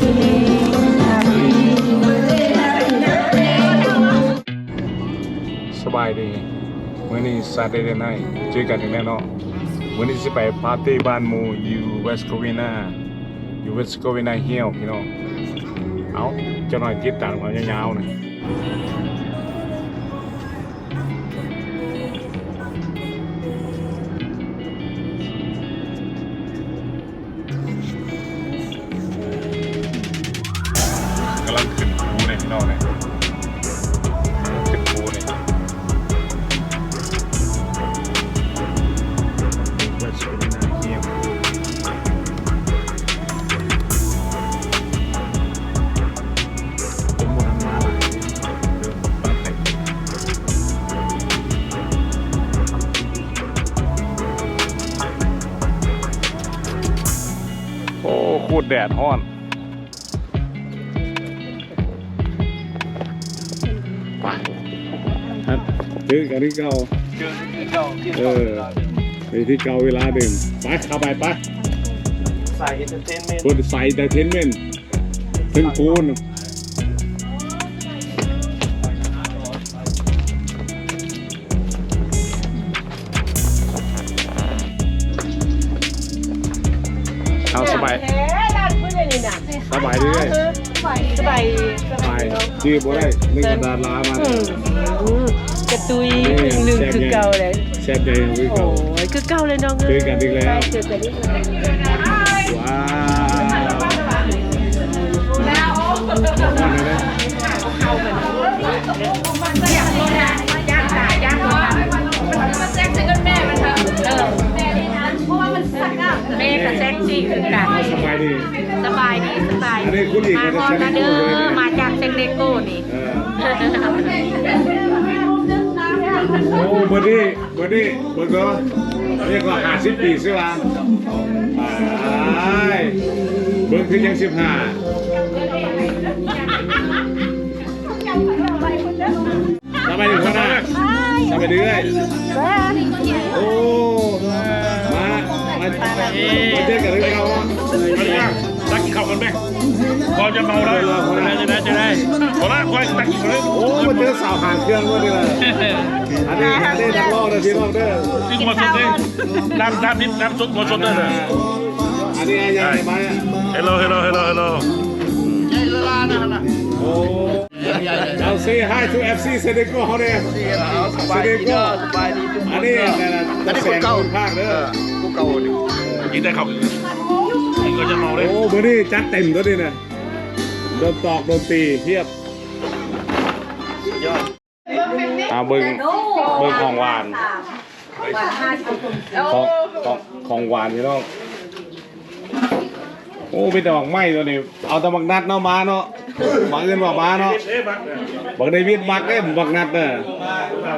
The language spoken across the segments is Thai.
อีสานสบายดีวันนี้ Saturday night เจอกันอีกแน่นอนวันนี้จะไปปาร์ตี้บ้านหมูอยู่เวสต์โควินาอยู่เวสต์โควินาเฮียวพี่น้องเอาเจะหน่อยติดตามกันยาวๆนะ แดดฮ้อนไปฮะซื้อกันที่เก่าเจอที่เก่าที่เออไปที่เก่าเวลาเดิมไปเข้าไปไปใส่เอนเตอร์เทนเมนต์คนใส่แต่เทนเมนถึงปูน ชื่อบ่ได้นึกว่าดารามาอืมอืมกระตุยหนึ่งคือเก่าเลยแซ่บใจของพี่โอ้เขายคือเก่าเลยน้องเจอกันอีกแล้วเจอกันอีกแล้วว้าวมาเลยนะแม่กับแซ็กซี่คือกันสบายดีสบายดีสบายอันนี้คุณหญิงมามาก่อนจากนะเด้เซ็กโก้เลยอนะมา จากเซ็กเลโก้นี่เออโอ้เบอร์ดี้เบอร์ดี้เบอร์ก็เรียกว่าห้าสิบปีใช่ไหมไปเบอร์คือยังสิบห้าทำไมถึงคนน่ะทำไปเรื่อยโอ้มามามาเจอกันเรื่องเราอะมาดิตักกินข้าวกันไหม พอจะเมาแล้วจะได้จะได้จะได้ขอละคอยตักกินเลยโอ้มาเจอสาวหางเครื่องก็ดีเลยอันนี้อันนี้นักร้องเด้อพี่น้องเด้อกินหมดสดเลยน้ำน้ำนิดน้ำสดหมดสดเลยอันนี้ยังไงมาอะฮัลโหลฮัลโหลฮัลโหลฮัลโหลโอ้เอา say hi to FC เซเดโก้เขาเนี่ยเซเดโก้สบายดีทุกคอันนนี้เนาะนั่นน่ะอันนี้คนเก่าภาคเด้อผู้เก่าดิกินได้ข้าว กินก็จะเมาเลยโอ้เบอร์นี่จัดเต็มตัวนี้นะโดนตอกโดนตีเทียบยอดอ่าเบิ้งเบิ้งของหวานของของของหวานพี่น้องโอ้เป็นดอกไม้ตัวนี้เอาแต่บักนัดเนาะมาเนาะบักอื่นบอกมาเนาะเอ๊ะบักบักเดวิดบักเอ้ยบักนัดเด้อเอ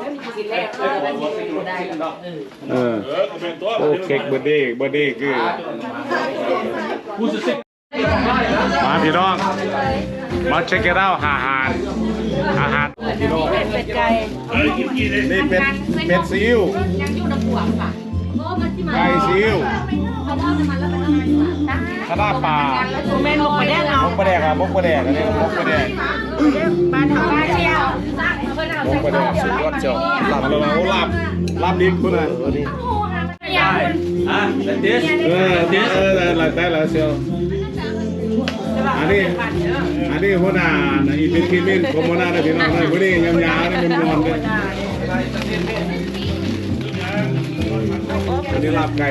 อ เออโอ้เค้กเบอร์เดย์เบอร์เดย์คือมาพี่น้อง มาเช็คกันเอาอาหารอาหารพี่น้องเป็ดไก่เอ้ยกินกินเลยนี่เป็นเป็ดซีอิ๊วยังอยู่ในหัวค่ะเพราะว่ามันที่มาไก่ซีอิ๊วขาทอดมันแล้วมันอะไรอยู่อะคาปลาแม่นบอกมาแดงเอามกปลาแดกอะมกปลาแดกอันนี้มกปลาแดกบ้านทางบ้านเชียว มกปลาแดกสุดยอดเจ้าหลับแล้วหลับหลับดิบคุณน่ะได้อะแต่เดสเออเออได้แล้วได้แล้วเชียวอันนี้อันนี้หัวหน้านะอีเป็นทีมินของหัวหน้านะพี่น้องเลยวันนี้ยำยาวๆนี่มันนอนเลยอันนี้ลาบไก่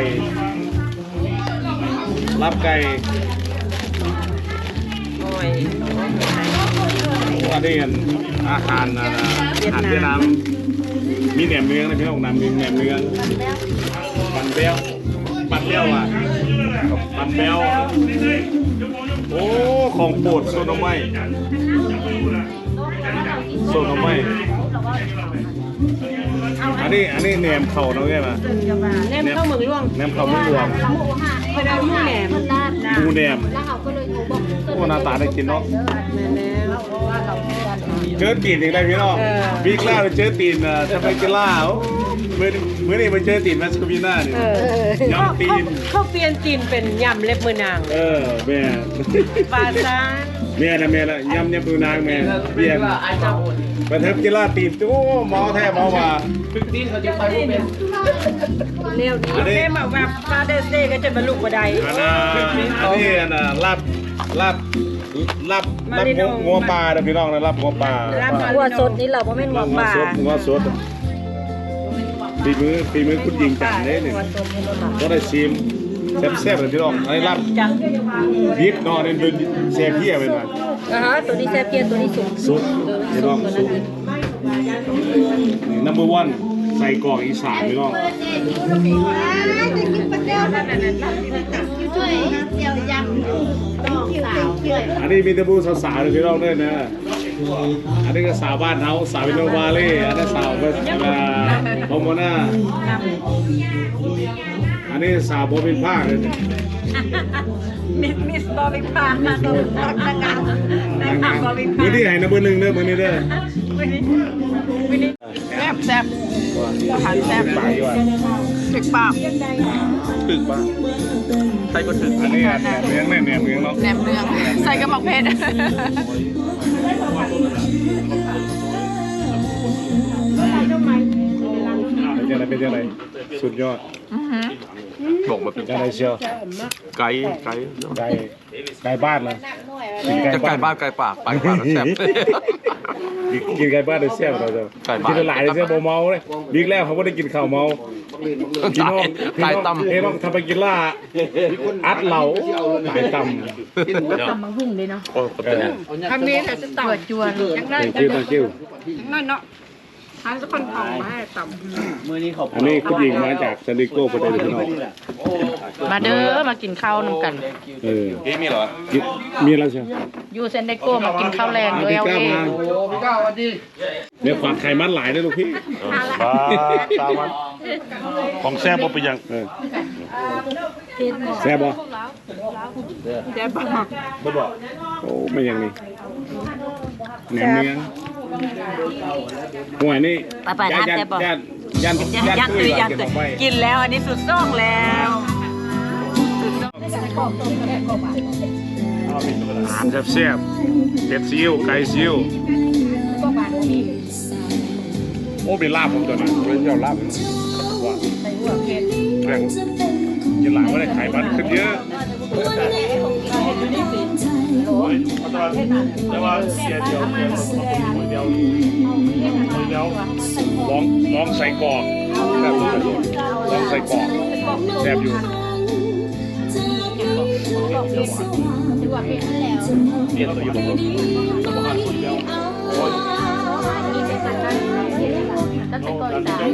ลาบไก่อันนี้อาหารนะ อาหารเวียดนามมีแหนมเนื้อนะพี่น้องนำมีแหนมเนื้อปันเบลปันเบลอะปันเบลโอ้ของโปรดโซโนไมโซโนไมอันนี้อันนี้แหนมเข่าเนาะใช่ไหมแนมเข้าเมืองร่วงแหนมเข่าไม่รวมเพิ่นเอาหมูแหนมหมูแหนมแล้วเขาก็เลยโทรโอ้หน้าตาได้กินเนาะแม่แล้วเจอตีนอีกได้พี่น้องเออบิ๊กล่าไปเจอตีนอะทำไมกินล่าโอ้มื้อนี้มื้อนี้ไปเจอตีนแมสคูบิน่านี่เออยำตีนเขาเปลี่ยนตีนเป็นยำเล็บมือนาง เออแม่ปลาซาแม่ละแม่ละยำยำปูนางแม่เปลี่ยนมาเทิบกินล่าตีนโอ้เมาแท้เมาว่าเร็วนี้แม่มาแบบปลาเดซเซ่ก็จะบรรลุบ่ได้อันน่ะอันนี้อันน่ะลาบลาบ ลาบลาบงัวงัวปลาเด้อพี่น้องนะลาบงัวปลาหัวสดนี่เราบ่แม่นหมลาอบกงัวปลาสดงัวสดฝีมือฝีมือคุณยิงจันเลยนี่ก็ได้ชิมแซ่บๆเลยพี่น้องอันนี้ลาบจังดิบเนาะนี่เป็นแซ่บเพี้ยไปหน่อยอ่าฮะตัวนี้แซ่บเพียตัวนี้สุกสุดพี่น้องสุดนี่ number one ใส่กรอกอีสานพี่น้องช่วยเดียวยำต้องสาวช่วยอันนี้มีแตะบูสาวๆเลยพี่น้องด้วยนะอันนี้ก็สาวบ้านเฮาสาววินโนวาเล่อันนี้สาวเวสอ่าโฮโมนาอันนี้สาวโบบินภาคเลยมิสมิสบอบิพามาตรงนางงามนางงามบอบิพามือนี้ให้นะเบอร์หนึ่งเด้อมือนี้เด้อวันนี้วันนี้แซ่ บแซ่บอาหารแซ่บปากอยู่อะถึกปากถึกปะใส่ก็ถึกอันนี้แหนมเนื้อแหนมเนื้อเนาะแหนมเนืองใส่กระหม่อมเพชรเป็นยังไงเป็นยังไงสุดยอดบอกมาเป็นยังไงเชียวไก่ไก่ไก่ไก่บ้านนะกินไก่จะไก่บ้าบ้านนไก่ป่าไก่ป่าแล้วแซ่บ กินไก่บ้านได้เสียบเราจะไก่บ้านกินหลายเสียบเมาเลยบิ๊กแล้วเขาไม่ได้กินข้าวเมาพี่น้องพี่ไก่น้องตำพี่น้องทำไปกินล่าอัดเหล่าไก่ตำโอ้เป็นไงทำนี้แต่จะต่ำจวนยังได้ thank you thank you ยังได้เนาะ ทานสักคนทองมาให้ต่ำอันนี้คุณหญิงมาจากซันดิโก้ประเทศพี่น้องมาเด้อมากินข้าวนำกัน เออพี่มีเหรอกินมีแล้วใช่ไหมอยู่เซนเดโก้มากินข้าวแรงอะด้วยพี่เอาก้าวเองมาเนี่ยความไขมันหลายเลยลูกพี่ปลาตามันของแซ่บบ่เป็นหยังเออแซ่บบ่แซ่บปากบ่บอกโอ้ไม่อย่างนี้แหนมเนื้อ หวยนี่ไปไปย่านทานแซ่บบ่ย่านย่านยัย่านยันตุ้ตุยยยันกินตุอยอกไปกินแล้วอันนี้สุดซ่องแล้วอาหารแซ่บๆเป็ดซีอิ๊วไก่ซีอิ๊วโอ้เป็นลาบผมตัวนั้นเป็นยอดลาบว่าแบ่งกินหลายว่าได้ไขมันขึ้นเยอะ อยแต่ว่าเสียเดียวเดียวเดียวเดียวลองลองใส่กอกครับลองใส่กอกแซ่บอยู่เปลี่ยนตัวอยู่แล้วใส่กออีสาน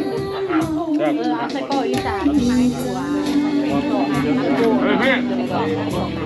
ครับเออเอาใส่กออีสานไม้ตัวเฮ้ยพี่อัน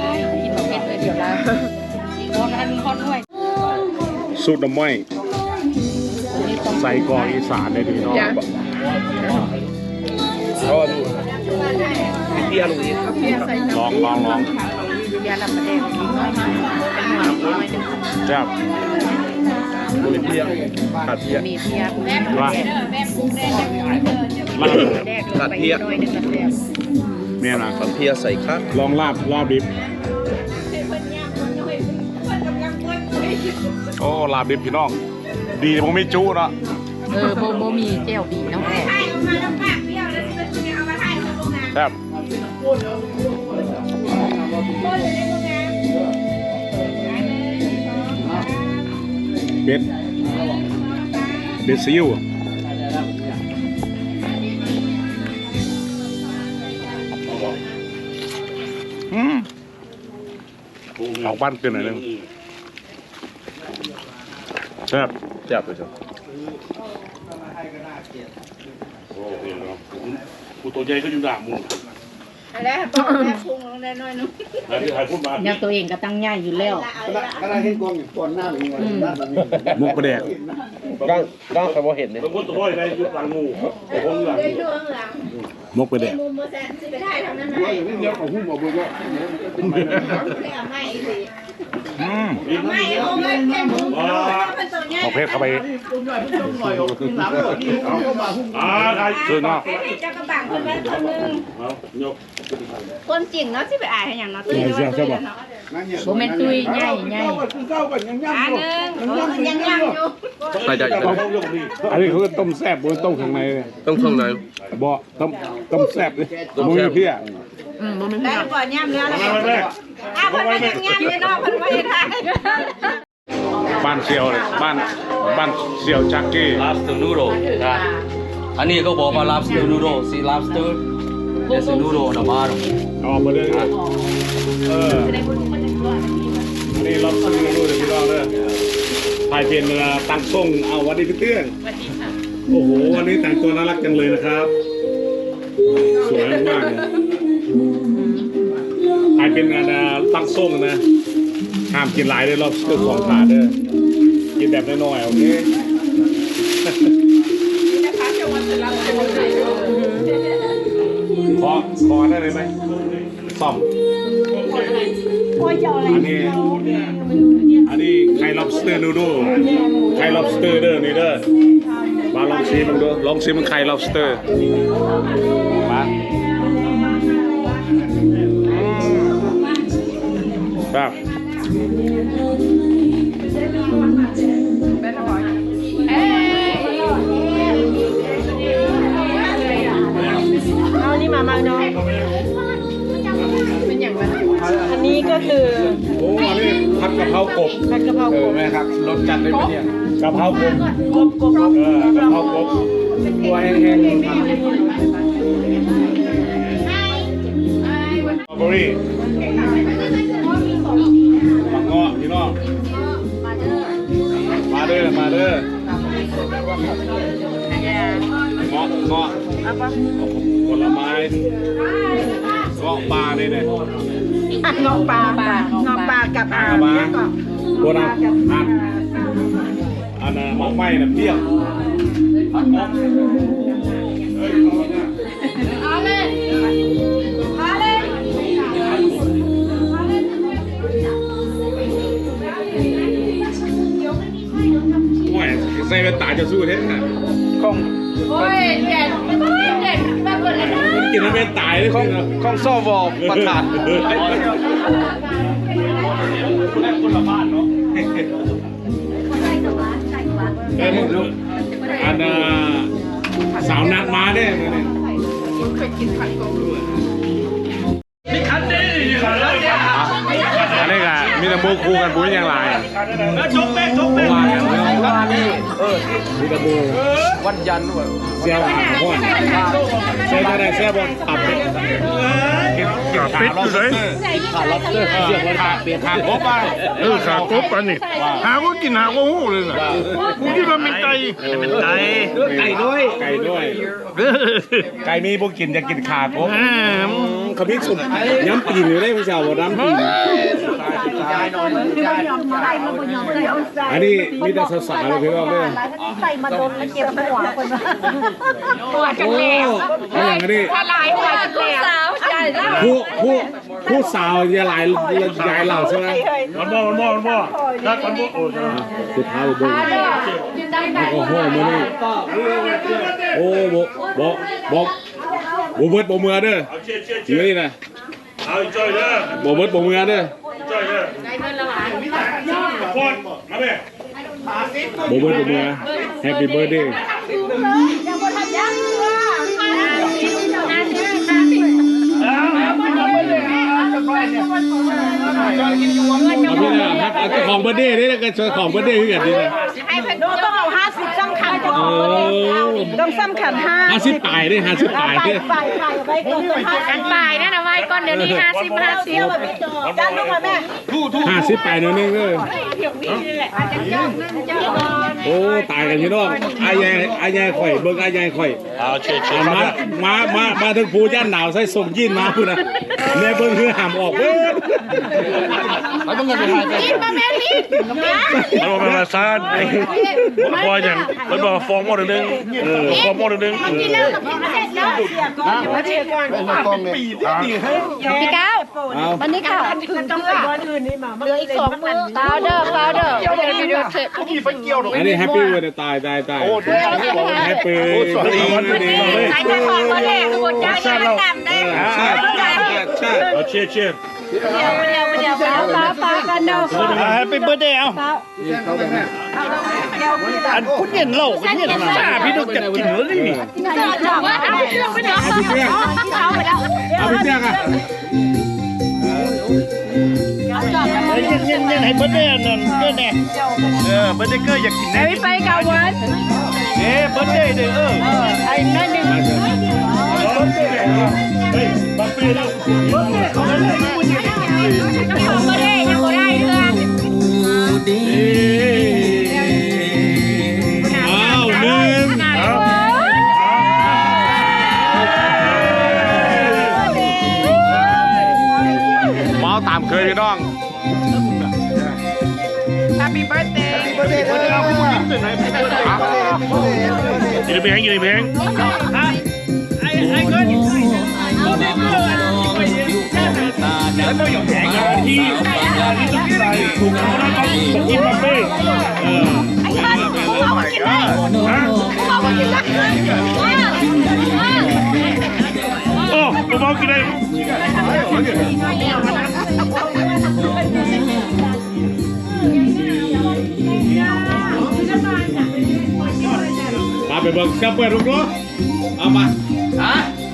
อนอันฮอตด้วยสูตรน้ำไม้ใส่กรอกอีสานได้ดีเนาะก็ดูพี่เตี้ยลุงนี้ลองลองลองยาลำประเด็นกินน้อยเป็นหน่วยน้อยหนึงแซ่บมีเตี้ยขาดเตี้ยมีเพียแม่ว่าลาบแดกลงไปหน่อยหนึงกระแซ่บเมียนะขาดเตี้ยใส่ข้างลองลาบลาบดิบ โอ้ลาบดิบพี่น้อง ดีแต่ผมไม่จู้เนาะเออโบโบมีเจลบีน้องแม่แซ่บเบ็ดเบ็ดซิวอะอืมเอาบ้านเกินหน่อยนึง แซ่บแซ่บเลยจ้ะโอ้เห็นแล้วกูตัวใหญ่ก็อยู่ด่ามูแล้วบอกแม่พุงลงได้น้อยนึงแล้วที่ใครพูดมายังตัวเองก็ตั้งใหญ่อยู่แล้วก็ได้ให้กองก่อนหน้าหนึ่งวันหน้าแบบนี้มุกประแดกร่างร่างใครบ่เห็นเนี่ยแล้วพูดตัวน้อยในยุคหลังงูตัวคนหลังได้งูช่วงหลังมุกประแดกมุมโมเสนสิไปได้ทำนั้นไหมว่าอย่างนี้เดี๋ยวของหุ้มบอกว่าแล้วไม่สิอืมไม่โอ้ไม่แค่มุมเป็นตัวใหญ่เอาเพชรเข้าไปเอาเข้ามาหุ้มอ่าใครซื้อเนาะไอ้ที่จะกระบังคนนั้นคนนึงเอายกคนจริงเนาะที่ไปอ่านให้อย่างเนาะตุ้ยว่าตุ้ยเนาะโมเมนตุยใหญ่ใหญ่เก้ากันยังย่อันนึงยังยังอยู่ใส่ใจอยู่เอานะยกนี่อันนี้เขาต้มแซ่บบนต้มข้างในเลยต้องท่องไหนบ่ต้มต้มแซ่บเลยต้มมุ้แซ่ยบเพี้ย อืมโมเมนได้ก่อนย่ำเนื้อแล้วแม่อ้าวเพิ่นมายังย่ำเลยเนาะเพิ่นมาเฮ็ดให้บ้านเซียวเลยบ้านบ้านเซียวจักกี้ lobster noodle นะอันนี้เขาบอกว่า lobster noodle see lobster there's a noodle on the bottom เอาอมาเลยเออนี่รอบซื้อนะดูเดี๋ยพี่น้องเด้อถ่ายเป็นเวลาตั้งส่งเอาวันนี้พี่เตื้องโอ้โห วันนี้แต่งตัวน่ารักจังเลยนะครับ สวยมากเลยายเป็นงานตั้งส่งนะห้ามกินหลายเลยรอบซื้อของขาดเด้อกินแบบน้อยๆโอเคขอขอได้เลยไหมซ่อมอันนี้อันนี้ไข่ lobster noodle ไข่ lobster เด้อนี่เด้อมาลองชิมมันดูลองชิมมันไข่ lobster มา ครับเอานี่มามาเนาะอันนี้ก็คือโอ้อันนี้ผัดกะเพรากบผัดกะเพรากบแม่ครับรสจัดเลยเนี่ยกะเพรากบกบกบเออกะเพรากบตัวแห้งๆสตรอเบอรี่ มาเด้อมาเด้อเงาะเงาะผลไม้เงาะปลาเนี่ยเนี่ยงอกปลาเงอกปลากับปลาอ่ามาเนี่ยก่อนโบราณอันอันน่ะหมอกไหม้น่ะเปรี้ยว ส่เป็นตาจะสู้เท่น่ะของโอ้ยเด็ดเด็ดมาเปิดเลยนะกินแล้วเป็นตายเลยขอคุงณนะของซอวอประธานเอออันน่ะสาวนัดมาเนี่ยเนี่ยอัน ก็มีแต่โมคูกันบุญอย่างไรชกแม่ชกแม่ว่ากันว่านี่เออมีแต่โมวันยันด้วยเสียวหางพ่อนเสียได้เสียวบนตับเป็ดกินกินขาล็อบสเตอร์ขาล็อบสเตอร์เสียวบนขาเป็ดขาครบไปเออขากบอันนี้หาก็กินหาก็หูเลยนะกูคิดว่าเป็นไก่เป็นไก่ไก่ด้วยไก่ด้วยไก่มีพวกกินจะกินขาครบเขาพิกสุ่มย้ำปีนอยู่ได้พี่สาวน้ำปีน อันนี้มีแต่สาวๆเลยพี่น้องเนี่ใส่มาดนแล้วเก็บหัวคนละโอ้วอย่างนี้หลายหัวจะแล้วสาวใหญ่แล้วผู้ผู้ผู้สาวยายหลายยายเหล่าใช่ไหมมันบ่มันบ่มันบ่ถ้ามันบ่โอ้ยสุดท้ายบิ้งแอลกอฮอล์มานี่โอ้บ่บอกบอกบเบิดบ่เมือเด้อเอาเชี่ยเชี่ยจริงเชี่ยนี่นะเอาจ้อยเบิดบ่เมือเด้อเด้อ พอดมาแม่บเบิดบเมือแฮปปี้เบิร์ดเดย์ยังบ่ทันยังว่าเอาพี่นะฮักเจ้าของเบิร์ดเดย์นี่ก็เจ้าของเบิร์ดเดย์คือกันนี่นะให้เพิ่นต้องเอา50จังคันจะโอ้ต้องซ้ำขันห้าห้าสิบปลายด้วยห้าสิบปลายด้วยไปไปไปก่อนอันป่ายนั่นนะไว้ก่อนเดี๋ยวนี้ห้าสิบห้าสิบจ้างลงมาแม่ห้าสิบปลายเนื้อนึงเออ โอ้ตายกันพี่น้องอายายอายายข่อยเบิ่งอายายข่อยเอาเชิญเชิญมามามามาถึงภูย่านหนาวใส่ส่งยินมาพูดนะแม่เบิ่งคือหามออกเบิดแล้วมันเงินไปหายไปกินมาแม่นี่มันบอกมาซานมันบอกอย่างมันบอกฟองหม้อหนึ่งเออฟองหม้อหนึ่งกินแล้วกับกินเสร็จแล้วไอ้กล้องเนี่ยพี่ก้าวเอาวันนี้ค่ะต้องการวันอื่นนี่มาเหลืออีกสองมือฟาวเดอร์ฟาวเดอร์เดี๋ยววิดีโอเสร็จอันนี้แฮปปี้เวอร์ตายตายตายแฮปปี้ดีดีใส่กระเพาะก็แหลกหมดยาชาดำได้ชาติชาติเอาเชียร์เชียร์เดี๋ยวเดี๋ยวเดี๋ยวฟ้าฟ้าฟ้ากันเนาะแฮปปี้เบิร์ดเดย์เอาเขาไปแม่อันคุณเย็นเหล้าคุณเย็นจ้าพี่ต้องจัดกินเลยนี่จอดว่าเอาเครื่องไปเนาะเอาไปเตี้ยเอาไปแล้วเอาไปเตี้ยอะ ย็นเย็นเย็นให้เบิร์ดเดย์นั่นเกินแน่เออเบิร์ดเดย์เกินอยากกินแน่ไปกับวันเอ้เบิร์ดเดย์เด้อเออไอ้นั่นนี่เฮ้ยบังปีแล้วเขาไม่ได้ยังไม่ได้เรื่องอ้าวหนึ่งเมาตามเคยพี่น้อง Happy birthday ยืนเพลงยืนเพลงที่ถูกต้องต้องกินมาเป้เออเขามากินได้เขามากินได้โอ้ผมเอากินได้ ไปเบิ่งจะเปิดรูปรถเอามา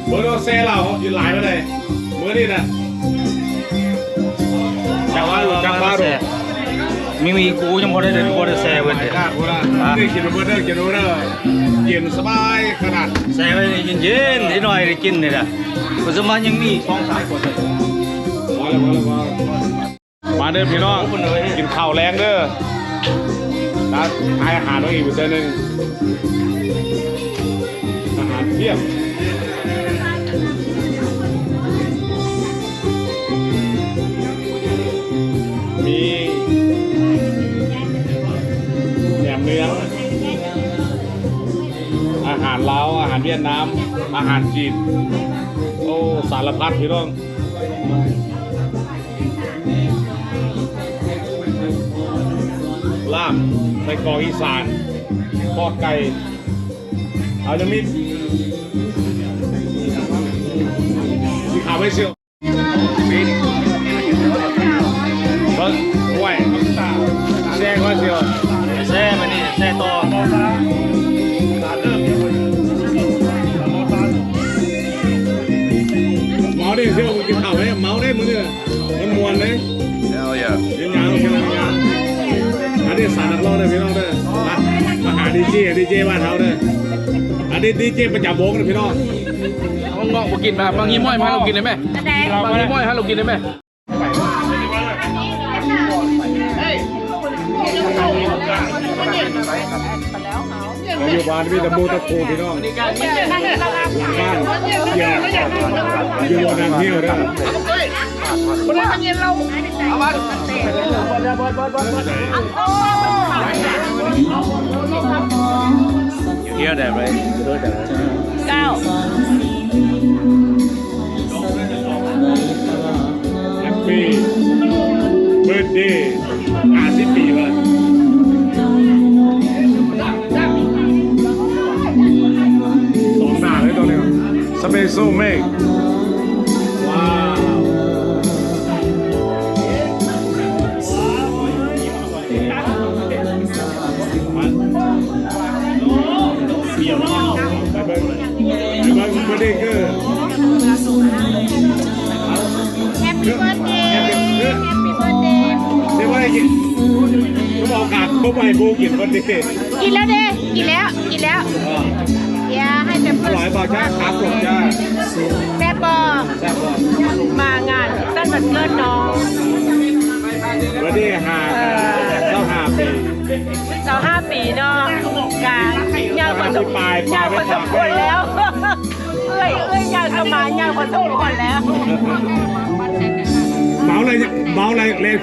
เบอร์โทรเซ่เราอยู่หลายมาเลยมือนี่นะจังหวะจังหวะรูมีมีกูยังพอได้เดินพอได้แซ่เว้ยกล้ากูละนี่กินเบอร์เดอร์กินเบอร์เดอร์เย็นสบายขนาดแซ่ไว้เย็นๆนิดหน่อยได้กินนี่แหละปัจจุบันยังมีสองสายคนมาแล้วมาแล้วมามาเด้อพี่น้องกินข้าวแรงเด้อนะทายอาหารต้องอีกเปอร์เซ็นต์หนึ่ง เพียบมีแหนมเนื้ออาหารลาวอาหารเวียดนาม อาหารจีน โอ้ สารพัดพี่น้องลาบใส่กรอกอีสานทอดไก่เอาจะมี สีขาวไม่เชียวปีนเบิ้งกล้วยแซ่ก็เชียวแซ่มานี่แซ่ต่อเมาได้เชียวมึงกินข้าวไหมเมาได้มึง เนี่ยมันมวนเลยเอาอย่ายังานยังงานอันนี้สารนักร้องเลยพี่น้องเด้อมามาหาดีเจดีเจบ้านเขาเด้ออันนี้ดีเจประจำวงเลยพี่น้องเอางอกมากินมาบางยี่ม้อยมาให้เรากินได้ไหมบางยี่ม้อยให้เรากินได้ไหมเราอยู่บ้านมีแต่มูตะคูพี่น้องบ้านอย่าอยู่บนน้ำเที่ยวเด้อเยี่ยได้ไหมเก้า เบิร์ดเดย์อาสิบปีละสองหน้าเลยตัวนี้สเปซโซเมกว้าวไปเบิ้งไปเบิ้งเบิร์ดเดย์เกอร์แกินเขาบอกขาดเขาไปบูกินคนเดียวกินแล้วเด้กินแล้วกินแล้วอย่าให้เป็นอร่อยเปล่าจ้าครับผมจ้าแซ่บบอแซ่บบ่มางานสั้นวันเกิดน้องวันนี้หาเจ้าหาปีเราห้าปีเนาะกาย่างพอสมปลายปลาย่ายงไปพอสฝามกควรแล้วเอ้ยเอ้ยย่างเข้ามาย่างพอสมควรแล้ว เมาเลยเมาเลยเลย